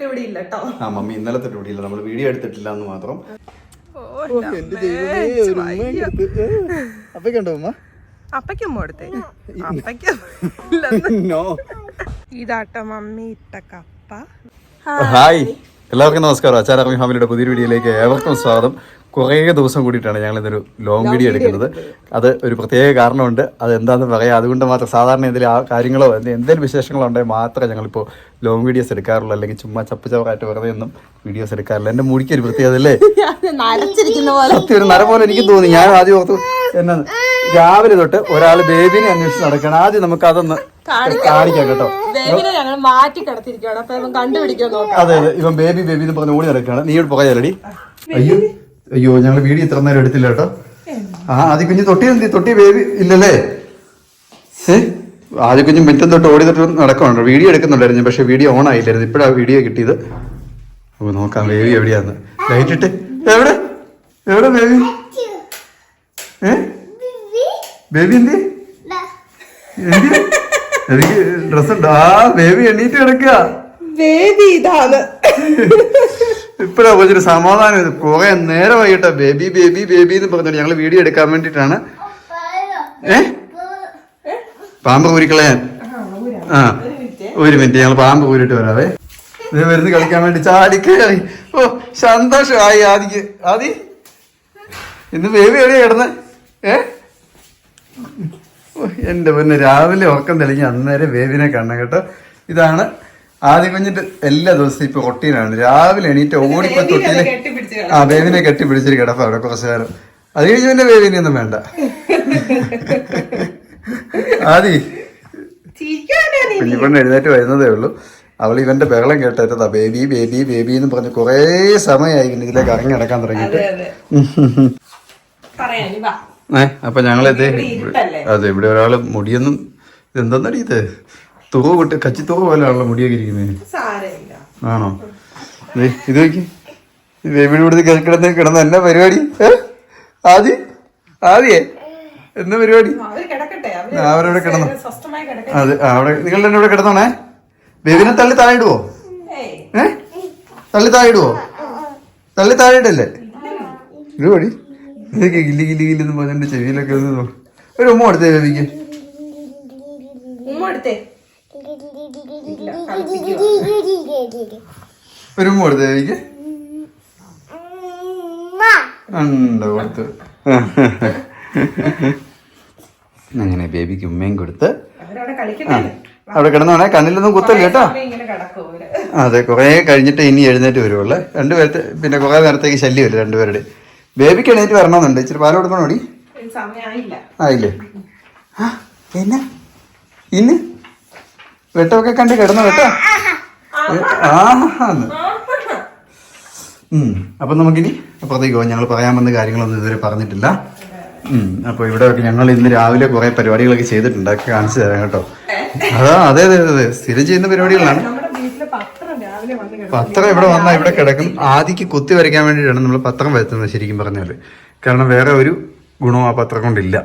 തൊട്ട് ഇവിടെ ഇല്ല കേട്ടോ ആ മമ്മി ഇന്നലെ തൊട്ട് ഇവിടെയില്ല നമ്മൾ വീഡിയോ എടുത്തിട്ടില്ല എന്ന് മാത്രം അപ്പൊണ്ടോ അമ്മ അപ്പയ്ക്കും കൊടുത്തേ. അപ്പയ്ക്കും ഇല്ലെന്ന്. നോ ഇതാട്ടോ മമ്മി ഇട്ട കപ്പ. ഹായ് എല്ലാവർക്കും നമസ്കാരം. അച്ചാരമ്മി ഫാമിലിയുടെ പുതിയൊരു വീഡിയോയിലേക്ക് ഏവർക്കും സ്വാഗതം. കുറേ ദിവസം കൂടിയിട്ടാണ് ഞങ്ങൾ ഇതൊരു ലോങ് വീഡിയോ എടുക്കുന്നത്. അത് ഒരു പ്രത്യേക കാരണമുണ്ട്. അത് എന്താണെന്ന് പറയാം. അതുകൊണ്ട് മാത്രം സാധാരണ എന്തെങ്കിലും ആ കാര്യങ്ങളോ എന്തെങ്കിലും വിശേഷങ്ങളോ ഉണ്ടെങ്കിൽ മാത്രമേ ഞങ്ങളിപ്പോൾ ലോങ് വീഡിയോസ് എടുക്കാറുള്ളൂ. അല്ലെങ്കിൽ ചുമ്മാ ചപ്പ് ചവറായിട്ട് വെറുതെ ഒന്നും വീഡിയോസ് എടുക്കാറില്ല. എന്റെ മുടിക്ക് ഒരു പ്രത്യേകത അല്ലേ? സത്യം ഒരു നര പോലെ എനിക്ക് തോന്നി. ഞാൻ ആദ്യം ഓർത്തു എന്നാ രാവിലെ തൊട്ട് ഒരാൾ ബേബിനെ അന്വേഷിച്ച് നടക്കണം ആദ്യം നമുക്ക് അതൊന്ന് കാണിക്കാം കേട്ടോ. ഞങ്ങൾ മാറ്റി കിടത്തിരിക്കുകയാണ് അപ്പൊ ഇവൻ കണ്ടുപിടിക്കാൻ നോക്കാം. അതെ അതെ. ഇവൻ ബേബി ബേബി എന്ന് പറഞ്ഞ് ഓടി നടക്കുകയാണ്. നീ ഇവിടെ പോകാലടി അയ്യോ അയ്യോ ഞങ്ങൾ വീഡിയോ ഇത്ര നേരം എടുത്തില്ല കേട്ടോ. ആ ആദ്യ കുഞ്ഞ് തൊട്ടി എന്തി? തൊട്ടി ബേബി ഇല്ലല്ലേ? ഏ? ആദ്യ കുഞ്ഞ് മിറ്റം തൊട്ട് ഓടി തൊട്ട് നടക്കുന്നുണ്ട് വീഡിയോ എടുക്കുന്നുണ്ടായിരുന്നു പക്ഷെ വീഡിയോ ഓൺ ആയില്ലായിരുന്നു. ഇപ്പോഴാണ് വീഡിയോ കിട്ടിയത്. ഓ നോക്കാം ബേബി എവിടെയാന്ന്. ലൈറ്റ് ഇട്ട്. എവിടെ? എവിടെ ബേബി? ബേബി? എന്തി? എന്തി? എനിക്ക് ഡ്രസ് ഉണ്ട് ആ ബേബി എണീറ്റ് കിടക്കുക. ബേബി ഇതാണ്. ഇപ്പഴാ കുറച്ചൊരു സമാധാനം ഇത്. കുറെ നേരം വൈകിട്ടാ ബേബി ബേബി ബേബി എന്ന് പറഞ്ഞു ഞങ്ങൾ വീഡിയോ എടുക്കാൻ വേണ്ടിട്ടാണ് ഏ? പാമ്പ് കൂരിക്കളയാൻ ആ ഒരു മിനിറ്റ്. ഞങ്ങൾ പാമ്പ് കൂരിട്ട് വരാവേ. ഇത് വരുന്ന് കളിക്കാൻ വേണ്ടി ചാടിക്കയറി ഓ സന്തോഷമായി ആദിക്ക്. ആദി? ഇന്ന് ബേബി എവിടെയാ കിടന്ന്? ഏ? എന്റെ എന്റെ പൊന്നെ രാവിലെ ഉറക്കം തെളിഞ്ഞ് അന്നേരം വേവിനെ കാണണം കേട്ടോ. ഇതാണ് ആദ്യം കുഞ്ഞിട്ട് എല്ലാ ദിവസവും ഇപ്പൊ റൊട്ടീനാണ് രാവിലെ എണീറ്റ് ഓടിപ്പോ തൊട്ടി ആ ബേബിനെ കെട്ടിപ്പിടിച്ചിട്ട് കിടപ്പ അവിടെ കുറച്ചു നേരം. അത് കഴിഞ്ഞ് പിന്നെ ബേബിനെ ഒന്നും വേണ്ട. ആദി. കുഞ്ഞിപ്പെണ്ണ് എഴുന്നേറ്റ് വരുന്നതേ ഉള്ളൂ. അവൾ ഇവന്റെ ബഹളം കേട്ടേറ്റതാ. ബേബി ബേബി ബേബി എന്ന് പറഞ്ഞ് കുറേ സമയമായി പിന്നെ ഇതിലേക്ക് ഇറങ്ങി നടക്കാൻ തുടങ്ങിയിട്ട്. പറയാ ഏ അപ്പൊ ഞങ്ങളിത് അതെ ഇവിടെ ഒരാൾ മുടിയൊന്നും ഇതെന്തെന്നടി ഇത്? തുക വിട്ട് തുക പോലെയാണല്ലോ മുടിയൊക്കെ ഇരിക്കുന്നത് ആണോ? ഇത് നോക്കി. ബേബിയുടെ ഇവിടുത്തെ കിടന്ന് കിടന്ന എന്നാ പരിപാടി? ഏ? ആദ്യേ? എന്ന പരിപാടി? അവരവിടെ കിടന്നു. അതെ അവിടെ നിങ്ങൾ തന്നെ ഇവിടെ കിടന്നോണേ. ബേബിനെ തള്ളി താഴെ ഇടുവോ ഏയ്. ഏ? തള്ളി താഴെ ഇടുവോ തള്ളി താഴെ ഇടല്ലേ ഇത് വഴി. ഇതൊക്കെ ഗില്ലി ഗില്ലി ഗില്ലി എന്ന് പറഞ്ഞ ചെവിയിലൊക്കെ ഒന്ന് ഒരു ഉമ്മ കൊടുത്തേ ബേബിക്ക്. ഉമ്മ എടുത്തേ ഒരു ഉമ്മ കൊടുത്തേ ബേബിക്ക്. ഉണ്ടോ കൊടുത്തു. അങ്ങനെ ബേബിക്ക് ഉമ്മയും കൊടുത്ത്. അവിടെ കിടന്നോണേ കണ്ണിലൊന്നും കുത്തല്ല കേട്ടോ. അതെ കുറെ കഴിഞ്ഞിട്ട് ഇനി എഴുന്നേറ്റ് വരുവുള്ളേ. രണ്ടുപേരത്തെ പിന്നെ കുറെ നേരത്തേക്ക് ശല്യമില്ല രണ്ടുപേരുടെ. ബേബിക്ക് എണീറ്റ് വരണമെന്നുണ്ട്. ഇച്ചിരി പാൽ കൊടുക്കണോ ഓടി ആയില്ലേ? ആ എന്നാ ഇന്ന്? വെട്ടമൊക്കെ കണ്ട് കിടന്നു കേട്ടോ ആഹാന്ന്. അപ്പം നമുക്കിനി അപ്പുറത്തേക്ക് പോകാം ഞങ്ങൾ പറയാൻ വന്ന കാര്യങ്ങളൊന്നും ഇതുവരെ പറഞ്ഞിട്ടില്ല. അപ്പോൾ അപ്പൊ ഇവിടെ ഞങ്ങൾ ഇന്ന് രാവിലെ കുറേ പരിപാടികളൊക്കെ ചെയ്തിട്ടുണ്ട്. അതൊക്കെ കാണിച്ചു തരാം കേട്ടോ. അതാ അതെ അതെ അതെ സ്ഥിരം ചെയ്യുന്ന പരിപാടികളാണ്. പത്രം ഇവിടെ വന്നാൽ ഇവിടെ കിടക്കും. ആദിക്ക് കുത്തി വരയ്ക്കാൻ വേണ്ടിയിട്ടാണ് നമ്മൾ പത്രം വരുത്തുന്നത് ശരിക്കും പറഞ്ഞാൽ കാരണം വേറെ ഒരു ഗുണവും ആ പത്രം കൊണ്ടില്ല.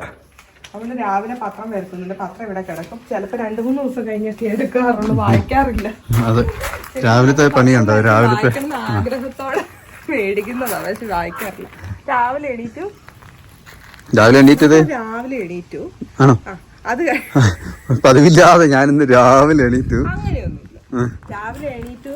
അവൾ രാവിലെ പത്രം വരുത്തുന്നുണ്ട്. പത്രം ഇവിടെ കിടക്കും. ചിലപ്പോ രണ്ടു മൂന്ന് ദിവസം കഴിഞ്ഞിട്ട് എടുക്കാറുള്ളൂ. വായിക്കാറില്ല. അത് രാവിലത്തെ പണിയുണ്ടോ? രാവിലത്തെ ആഗ്രഹത്തോടെ മേടിക്കുന്നതാ. പക്ഷെ വായിക്കാറില്ല. രാവിലെ എണീറ്റു. രാവിലെ എണീറ്റത്? രാവിലെ എണീറ്റു. ആണോ? അത് പതിവില്ലാതെ ഞാനിന്ന് രാവിലെ എണീറ്റു. രാവിലെ എണീറ്റു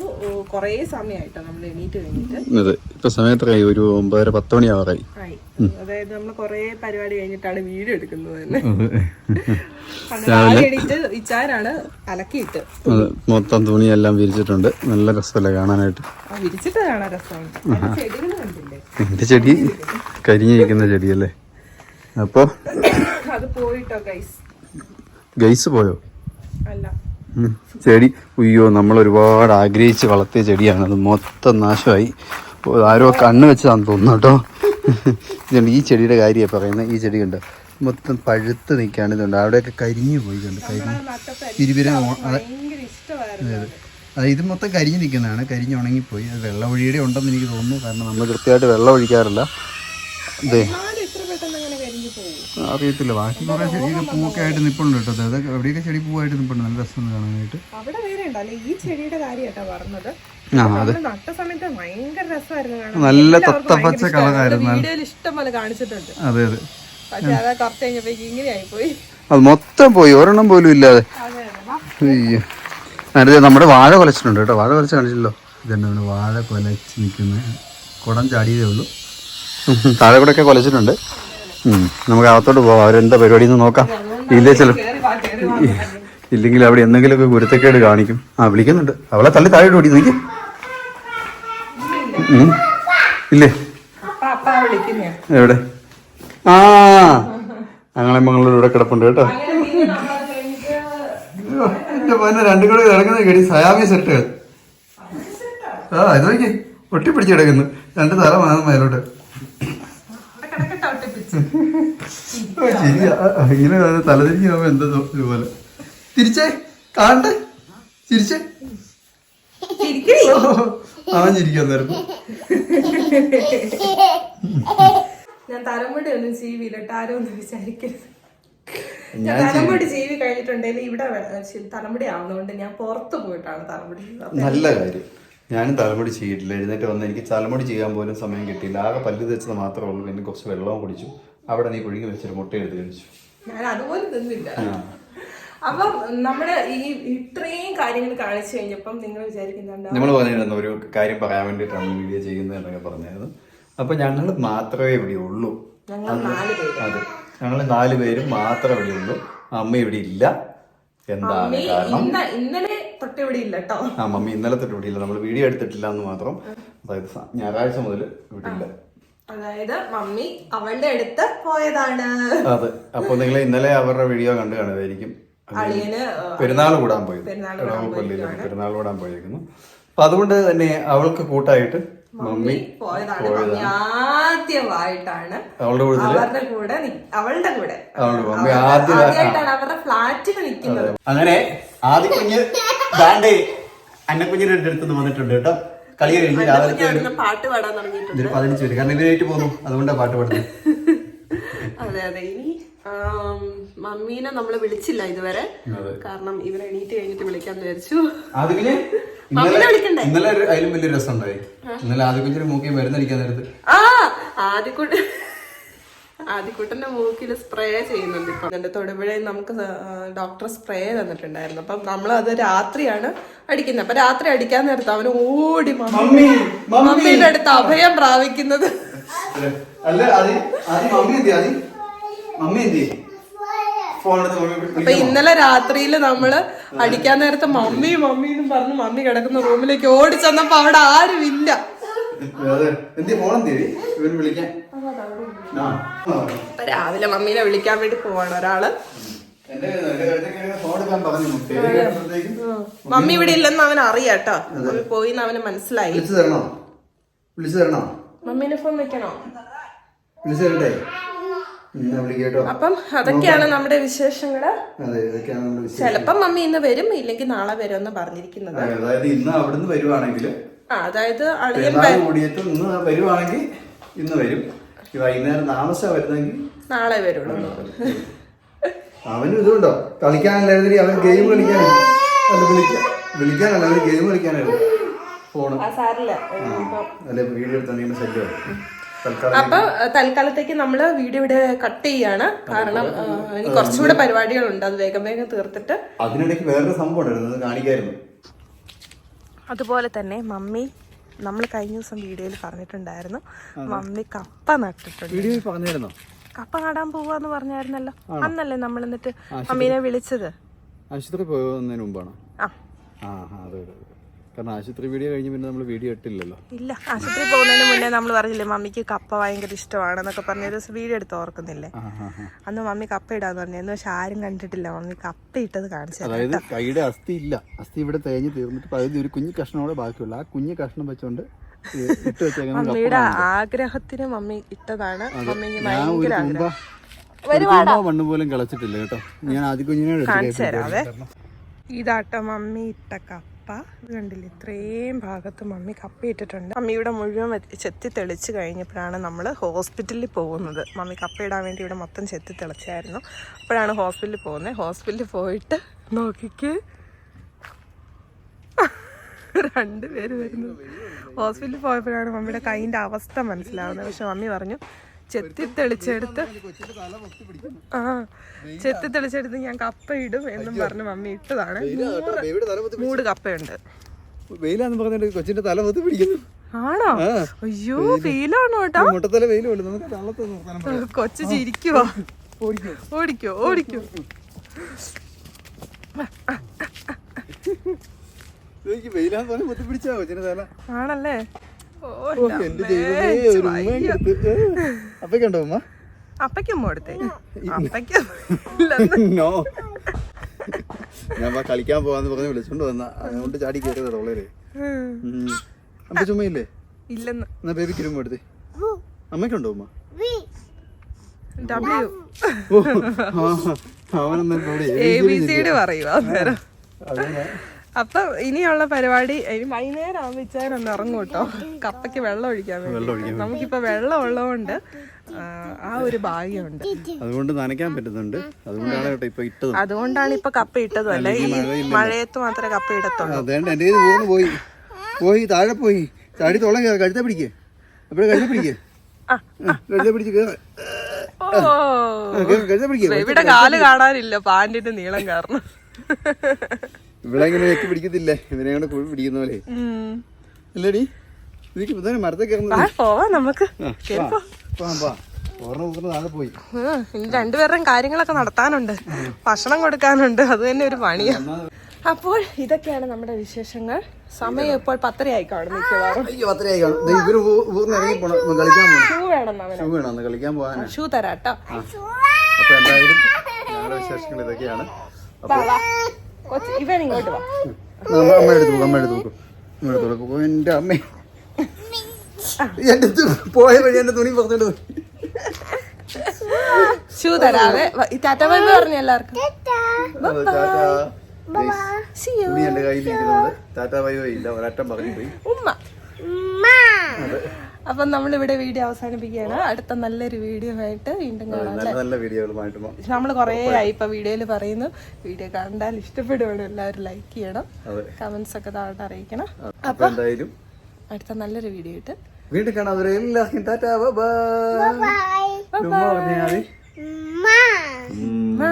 കുറേ സമയമായിട്ടോ നമ്മൾ എണീറ്റ് കഴിഞ്ഞിട്ട്. ഇപ്പൊ സമയത്രയായി ഒരു ഒമ്പതര പത്ത് മണിയാറായി ആയി. അതായത് നമ്മൾ കുറേ പരിപാടി കഴിഞ്ഞിട്ടാണ് വീഡിയോ എടുക്കുന്നത് തന്നെ. രാവിലെ എണീറ്റ് ഇച്ചാരാണ് അലക്കിയിട്ട്. മൊത്തം തുണി എല്ലാം വിരിച്ചിട്ടുണ്ട്. നല്ല രസമല്ലേ കാണാനായിട്ട്? വിരിച്ചിട്ട് കാണാൻ രസമാണ് എന്റെ ചെടി കരിഞ്ഞിരിക്കുന്ന ചെടിയല്ലേ? അപ്പോ അത് പോയിട്ടോ ഗൈസ് ഗൈസ് പോയോ? അല്ല. ചെടി അയ്യോ നമ്മൾ ഒരുപാട് ആഗ്രഹിച്ച് വളർത്തിയ ചെടിയാണ്. അത് മൊത്തം നാശമായി. ആരോ കണ്ണ് വെച്ചതാണെന്ന് തോന്നുന്നു കേട്ടോ. ഇതുണ്ട് ഈ ചെടിയുടെ കാര്യമാണ് പറയുന്നത്. ഈ ചെടി കണ്ട്? മൊത്തം പഴുത്ത് നിൽക്കുകയാണ് ഇതുണ്ട്. അവിടെയൊക്കെ കരിഞ്ഞു പോയി കണ്ട് കരിഞ്ഞ് ഇഷ്ടമായിരുന്നു ഇത് മൊത്തം കരിഞ്ഞ് നിൽക്കുന്നതാണ്. കരിഞ്ഞ് ഉണങ്ങിപ്പോയി. അത് വെള്ളമൊഴിയുടെ ഉണ്ടെന്ന് എനിക്ക് തോന്നുന്നു. കാരണം നമ്മൾ കൃത്യമായിട്ട് വെള്ളം ഒഴിക്കാറില്ല. ഇതേ നാല് ഇത്ര പെട്ടെന്ന് അങ്ങനെ കരിഞ്ഞു ചീഞ്ഞു പോകും അറിയത്തില്ല. ബാക്കി കുറെ ചെടിയൊക്കെ പൂവൊക്കെ ആയിട്ട് നിപ്പുണ്ട് കേട്ടോ. അതായത് എവിടെയൊക്കെ ചെടി പൂവായിട്ട് നിപ്പുണ്ട് നല്ല രസം കാണാനായിട്ട്. അവിടെ വേറെ ഉണ്ടല്ലേ ഈ ചെടിയുടെ കാര്യമായിട്ടാ പറഞ്ഞത്. നല്ല തത്തപ്പച്ച കളറായിരുന്നു. അതെ അതെ. അതാ മൊത്തം പോയി. ഒരെണ്ണം പോലും ഇല്ലാതെ. അയ്യോ. അതെ നമ്മുടെ വാഴ കൊലച്ചിട്ടുണ്ട് കേട്ടോ. വാഴ കൊലച്ച് കാണിച്ചല്ലോ. ഇതെന്നാണ് വാഴ കൊലച്ച് നിൽക്കുന്ന. കുടം ചാടിയതേ ഉള്ളൂ. താഴെ കൂടെ ഒക്കെ കൊലച്ചിട്ടുണ്ട്. നമുക്ക് അകത്തോട്ട് പോവാം. അവരെന്താ പരിപാടി എന്ന് നോക്കാം. ഇല്ലേ ചില. ഇല്ലെങ്കിൽ അവിടെ എന്തെങ്കിലുമൊക്കെ ഗുരുത്തക്കേട് കാണിക്കും. ആ വിളിക്കുന്നുണ്ട്. അവളെ തള്ളി താഴെ ഓടി നീക്കി ഇല്ലേ? എവിടെ? ആ അങ്ങളെ മംഗളൂർ ഇവിടെ കിടപ്പുണ്ട് കേട്ടോ. എന്റെ പൊന്നെ രണ്ടും കൂടെ കിടക്കുന്നത് കേടി സയാമി സെറ്റുകൾ ആ ഇത് നോക്കി ഒട്ടിപ്പിടിച്ച് കിടക്കുന്നു. രണ്ട് തല മാറും മേലോട്ട്. ഇങ്ങനെ തലതിരിഞ്ഞ് പോകുമ്പോ എന്താ ഇതുപോലെ? തിരിച്ചേ കാണ്ട് തിരിച്ചേ. ചിരിക്കാൻ നേരം. ഞാൻ തലമുടി ഒന്നും ചീവിയിലിട്ട് ആരും ഒന്നും വിചാരിക്കരുത്. ഞാൻ തലമുടി ജീവി കഴിഞ്ഞിട്ടുണ്ടെങ്കിൽ ഇവിടെ തലമുടി ആവുന്നതുകൊണ്ട് ഞാൻ പുറത്ത് പോയിട്ടാണ് തലമുടി നല്ല കാര്യം. ഞാനും തലമുടി ചെയ്തിട്ടില്ല എഴുന്നേറ്റ് വന്ന് എനിക്ക് തലമുടി ചെയ്യാൻ പോലും സമയം കിട്ടിയില്ല. ആകെ പല്ല് തെച്ചത് മാത്രമേ ഉള്ളൂ. പിന്നെ കുറച്ച് വെള്ളവും കുടിച്ചു. അവിടെ നീ കുഴിഞ്ഞു വെച്ചൊരു മുട്ട എടുത്ത് കഴിച്ചു. ഞാൻ അതുപോലെ തിന്നില്ല. അപ്പം നമ്മുടെ ഈ ഇത്രയും കാര്യങ്ങൾ കാണിച്ചു കഴിഞ്ഞപ്പം നിങ്ങൾ വിചാരിക്കുന്നുണ്ട്? നമ്മൾ പറഞ്ഞിരുന്നു ഒരു കാര്യം പറയാൻ വേണ്ടിയിട്ടാണ് വീഡിയോ ചെയ്യുന്നത് എന്നൊക്കെ പറഞ്ഞായിരുന്നു. അപ്പൊ ഞങ്ങൾ മാത്രമേ ഇവിടെ ഉള്ളൂ. അതെ. ഞങ്ങൾ നാല് പേരും മാത്രമേ ഇവിടെ ഉള്ളൂ. അമ്മ ഇവിടെ ഇല്ല. എന്താണ് കാരണം? ഇന്ന ഇന്നലെ തൊട്ട് ഇവിടെ ഇല്ല കേട്ടോ ആ മമ്മി ഇന്നലെ തൊട്ട് ഇവിടെ ഇല്ല നമ്മൾ വീഡിയോ എടുത്തിട്ടില്ല എന്ന് മാത്രം. അതായത് ഞായറാഴ്ച മുതൽ ഇവിടെ ഇല്ല അതായത് മമ്മി അവളുടെ അടുത്ത് പോയതാണ്. അതെ. അപ്പൊ നിങ്ങൾ ഇന്നലെ അവരുടെ വീഡിയോ കണ്ടു കാണുമായിരിക്കും അളിയന് പെരുന്നാൾ കൂടാൻ പോയി പെരുന്നാൾ പള്ളിയിൽ പെരുന്നാൾ കൂടാൻ പോയിരിക്കുന്നു അപ്പൊ അതുകൊണ്ട് തന്നെ അവൾക്ക് കൂട്ടായിട്ട് മമ്മി പോയതാണ്. മമ്മി ആദ്യമായിട്ടാണ് അവളുടെ കൂടെ അവരുടെ കൂടെ അവളുടെ കൂടെ. അവളുടെ മമ്മി ആദ്യമായിട്ടാണ്. അവരുടെ ഫ്ലാറ്റിൽ നിൽക്കുന്നത്. അങ്ങനെ ആദ്യ ദാണ്ടേ അന്നക്കുഞ്ഞിന്റെ അടുത്ത് വന്നിട്ടുണ്ട് കേട്ടോ. കളി കഴിഞ്ഞു രാവിലെ പാട്ട് പാടാൻ തുടങ്ങിയിട്ടുണ്ട്. ഇതൊരു പതിനഞ്ച് പേര് കാരണം ഇവരായിട്ട് പോന്നു അതുകൊണ്ടാണ് പാട്ട് പാടുന്നത്. അതെ അതെ. ഇനി മമ്മീനെ നമ്മൾ വിളിച്ചില്ല ഇതുവരെ. കാരണം ഇവരെ എണീറ്റ് കഴിഞ്ഞിട്ട് വിളിക്കാന്ന് വിചാരിച്ചു. ആദ്യ ഇന്നലെ അതിലും വലിയ രസം ഉണ്ടായി ഇന്നലെ ആദ്യ കുഞ്ഞിന് മൂക്കി മരുന്നടിക്കാൻ നേരത്ത്. ആ ആദ്യക്കൂട്ട് ആദ്യക്കൂട്ടന്റെ മൂക്കിൽ സ്പ്രേ ചെയ്യുന്നുണ്ട് ഇപ്പൊ. എന്റെ തൊടുപുഴയിൽ നമുക്ക് ഡോക്ടർ സ്പ്രേ തന്നിട്ടുണ്ടായിരുന്നു. അപ്പം നമ്മൾ അത് രാത്രിയാണ് അടിക്കുന്നത്. അപ്പൊ രാത്രി അടിക്കാൻ നേരത്ത് അവന് ഓടി മമ്മി- മമ്മി മമ്മി. മമ്മിയുടെ അടുത്ത് അഭയം പ്രാപിക്കുന്നത്. അപ്പൊ ഇന്നലെ രാത്രിയിൽ നമ്മൾ അടിക്കാൻ നേരത്ത് മമ്മി മമ്മി എന്നും പറഞ്ഞ് മമ്മി കിടക്കുന്ന റൂമിലേക്ക് ഓടി ചെന്നപ്പോ അവിടെ ആരും ഇല്ല അതെ. എന്തി ഫോൺ വിളിക്കാൻ. അപ്പൊ രാവിലെ മമ്മീനെ വിളിക്കാൻ വേണ്ടി പോവാണ് ഒരാൾ. മമ്മി ഇവിടെ ഇല്ലെന്ന് അവൻ അറിയാട്ടോ മമ്മി പോയി അവന് മനസ്സിലായി. വിളിച്ചു തരണോ? വിളിച്ചു തരണോ? മമ്മീനെ ഫോൺ വെക്കണോ? വിളിച്ചു തരട്ടെ? അപ്പം അതൊക്കെയാണ് നമ്മുടെ വിശേഷങ്ങൾ. ചിലപ്പം മമ്മി ഇന്ന് വരും ഇല്ലെങ്കിൽ നാളെ വരും എന്ന് പറഞ്ഞിരിക്കുന്നത്. അതായത് ഇന്ന് അവിടുന്ന് വരുവാണെങ്കിൽ അതായത് അളിയൻ വരുവാണെങ്കിൽ ഇന്ന് വരും. വൈകുന്നേരം താമസം വരുന്നെങ്കിൽ നാളെ വരുള്ളൂ. അവനും ഇതുണ്ടോ? കളിക്കാനല്ലായിരുന്നു അവൻ ഗെയിം വിളിക്കാൻ വിളിക്കാനല്ല അവന് ഗെയിം കളിക്കാനായിരുന്നു ഫോണ്. അല്ലെ വീഡിയോ അപ്പൊ തൽക്കാലത്തേക്ക് നമ്മൾ വീഡിയോ ഇവിടെ കട്ട് ചെയ്യാണ്. കാരണം ഇനി കുറച്ചുകൂടെ പരിപാടികളുണ്ട്. അത് വേഗം വേഗം തീർത്തിട്ട് അതിനിടയ്ക്ക് വേറൊരു സംഭവം ഉണ്ടായിരുന്നു. അത് കാണിക്കായിരുന്നു. അതുപോലെ തന്നെ മമ്മി നമ്മൾ കഴിഞ്ഞ ദിവസം വീഡിയോയിൽ പറഞ്ഞിട്ടുണ്ടായിരുന്നു. മമ്മി കപ്പ നട്ടിട്ടുണ്ട്. വീഡിയോയിൽ പറഞ്ഞിരുന്നോ കപ്പ നടാൻ പോവാന്ന് പറഞ്ഞായിരുന്നല്ലോ. അന്നല്ലേ നമ്മൾ എന്നിട്ട് മമ്മീനെ വിളിച്ചത്. ആശുപത്രി പോകുന്നതിന് മുമ്പാണ്? ആ. ആ അതെ അതെ. കാരണം ആശുപത്രി വീഡിയോ കഴിഞ്ഞ് പിന്നെ നമ്മൾ വീഡിയോ ഇട്ടില്ലല്ലോ. ഇല്ല ആശുപത്രി പോകുന്നതിന് മുന്നേ നമ്മൾ പറഞ്ഞില്ലേ മമ്മിക്ക് കപ്പ ഭയങ്കര ഇഷ്ടമാണെന്നൊക്കെ പറഞ്ഞ ഒരു ദിവസം വീഡിയോ എടുത്ത് ഓർക്കുന്നില്ലേ? അന്ന് മമ്മി കപ്പ ഇടാന്ന് പറഞ്ഞായിരുന്നു പക്ഷെ ആരും കണ്ടിട്ടില്ല മമ്മി കപ്പ ഇട്ടത് കാണിച്ചു അതായത് കൈയുടെ അസ്ഥി ഇല്ല. അസ്ഥി ഇവിടെ തേഞ്ഞ് തീർന്നിട്ട് പകുതി ഒരു കുഞ്ഞു കഷ്ണോടെ ബാക്കിയുള്ള. ആ കുഞ്ഞു കഷ്ണം വെച്ചോണ്ട് മമ്മിയുടെ ആഗ്രഹത്തിന് മമ്മി ഇട്ടതാണ്. മമ്മിക്ക് ഭയങ്കര ആഗ്രഹം. മണ്ണ് പോലും കളച്ചിട്ടില്ല കേട്ടോ. ഞാൻ ആദ്യ കുഞ്ഞിനെ കാണിച്ചു തരാവേ ഇതാട്ടോ മമ്മി ഇട്ട കപ്പ. ഇത് കണ്ടില്ലേ? ഇത്രയും ഭാഗത്ത് മമ്മി കപ്പയിട്ടിട്ടുണ്ട് മമ്മി ഇവിടെ മുഴുവൻ ചെത്തി തെളിച്ച് കഴിഞ്ഞപ്പോഴാണ് നമ്മൾ ഹോസ്പിറ്റലിൽ പോകുന്നത്. മമ്മി കപ്പയിടാൻ വേണ്ടി ഇവിടെ മൊത്തം ചെത്തി തെളിച്ചായിരുന്നു. അപ്പോഴാണ് ഹോസ്പിറ്റലിൽ പോകുന്നത്. ഹോസ്പിറ്റലിൽ പോയിട്ട് നോക്കിക്ക്. രണ്ടുപേര് വരുന്നു. ഹോസ്പിറ്റലിൽ പോയപ്പോഴാണ് മമ്മിയുടെ കൈന്റെ അവസ്ഥ മനസ്സിലാവുന്നത്. പക്ഷെ മമ്മി പറഞ്ഞു ചെത്തി തെളിച്ചെടുത്ത് ആ ചെത്തി തെളിച്ചെടുത്ത് ഞാൻ കപ്പ ഇടും എന്നും പറഞ്ഞ് മമ്മി ഇട്ടതാണ്. മൂട് കപ്പയുണ്ട്. വെയിലാന്ന് പറഞ്ഞിട്ട് കൊച്ചിന്റെ തല പൊത്തി പിടിക്കുന്നു. ആണോ? അയ്യോ വെയിലാണോ കേട്ടോ മുട്ടത്തല വെയിലുണ്ട്. നമുക്ക് കൊച്ചു ചിരിക്കുവോ? ഓടിക്കും. ഓടിക്കോ ഓടിക്കോ. എനിക്ക് വെയിലാന്ന് പറഞ്ഞ് പൊത്തി പിടിച്ചാ കൊച്ചിന്റെ തല. ആണല്ലേ? എന്റെ ദൈവമേ ഒരു ഉമ്മയും കൊടുത്ത് അപ്പൊക്കണ്ടോ ഉമ്മ? അപ്പയ്ക്കും കൊടുത്തേ. അപ്പയ്ക്കും ഇല്ലെന്ന്. നോ ഞാൻ കളിക്കാൻ പോവാന്ന് പറഞ്ഞ് വിളിച്ചോണ്ട് വന്ന. അതുകൊണ്ട് ചാടി കയറിയതാ തൊള്ളേര് അമ്മ ചുമ്മയില്ലേ ഇല്ലെന്ന്. എന്നാ ബേബിക്ക് ഇരുമ്പ് എടുത്തേ അമ്മയ്ക്കുണ്ടോ ഉമ്മ? ഡബ്ല്യു ഡി പറയുക. അപ്പൊ ഇനിയുള്ള പരിപാടി ഇനി വൈകുന്നേരം ഇച്ചാൻ ഒന്ന് ഇറങ്ങും കേട്ടോ. കപ്പയ്ക്ക് വെള്ളം ഒഴിക്കാൻ വേണ്ടി. നമുക്കിപ്പോ വെള്ളം ഉള്ളതുകൊണ്ട് ആ, ഒരു ഭാഗ്യമുണ്ട്. അതുകൊണ്ട് നനയ്ക്കാൻ പറ്റുന്നുണ്ട്. അതുകൊണ്ടാണ് ഇപ്പൊ ഇട്ടത്. അതുകൊണ്ടാണ് ഇപ്പൊ കപ്പ ഇട്ടതും. അല്ല? ഈ മഴയത്ത് മാത്രമേ കപ്പ ഇടത്തുള്ളൂ. പോയി. പോയി താഴെ പോയി. താഴെ തോളം കഴുത്ത പിടിക്കേ. എപ്പോഴും കഴുത്ത പിടിക്കേ? കഴുത്ത പിടിച്ച് ഓ. ആ, കേറ്, കഴുത്ത പിടിക്കേ. ഇവിടെ കാൽ കാണാനില്ല പാൻറിന്റെ നീളം കാരണം. ഇവിടെ ഇങ്ങനെ ഞെക്കി പിടിക്കത്തില്ലേ? ഇവനെ കൊണ്ട് കുഴി പിടിക്കുന്ന പോലെ. അല്ലേടി രണ്ടുപേരുടെയും കാര്യങ്ങളൊക്കെ നടത്താനുണ്ട്. ഭക്ഷണം കൊടുക്കാനുണ്ട്. അത് തന്നെ ഒരു പണിയാ. അപ്പോൾ ഇതൊക്കെയാണ് നമ്മുടെ വിശേഷങ്ങൾ. സമയം ഇപ്പോൾ പത്തരയായി കാണും മിക്കവാറും. ഷൂ തരാട്ടോ വിശേഷങ്ങൾ ഇതൊക്കെയാണ്. കൊച്ച് ഇവൻ ഇങ്ങോട്ട് വാ. അമ്മ എടുത്തു പോകും അമ്മ എടുത്തു നോക്കും അമ്മ എടുത്തു നോക്കും എന്റെ അമ്മ. എന്റെ തു- പോയ വഴി എന്റെ തുണി പറഞ്ഞോണ്ട് പോയി. ഷൂ തരാവേ ടാറ്റ ബൈ എല്ലാവർക്കും. ബൈ പറഞ്ഞു പോയി ഉമ്മ. അപ്പം നമ്മളിവിടെ വീഡിയോ അവസാനിപ്പിക്കുകയാണ്. അടുത്ത നല്ലൊരു വീഡിയോ ആയിട്ട് വീണ്ടും കാണാം. നല്ല നല്ല വീഡിയോകളുമായിട്ട് മ- നമ്മൾ കുറേ ആയി ഇപ്പൊ വീഡിയോയിൽ പറയുന്നു. വീഡിയോ കണ്ടാൽ ഇഷ്ടപ്പെടുവാണ് എല്ലാവരും ലൈക്ക് ചെയ്യണം. കമന്റ്സ് ഒക്കെ താഴെ അറിയിക്കണം. അപ്പൊ എന്തായാലും അടുത്ത നല്ലൊരു വീഡിയോ ആയിട്ട് വീണ്ടും കാണാം. എല്ലാവർക്കും ടാറ്റാ ബൈ Ma. ഉമ്മ.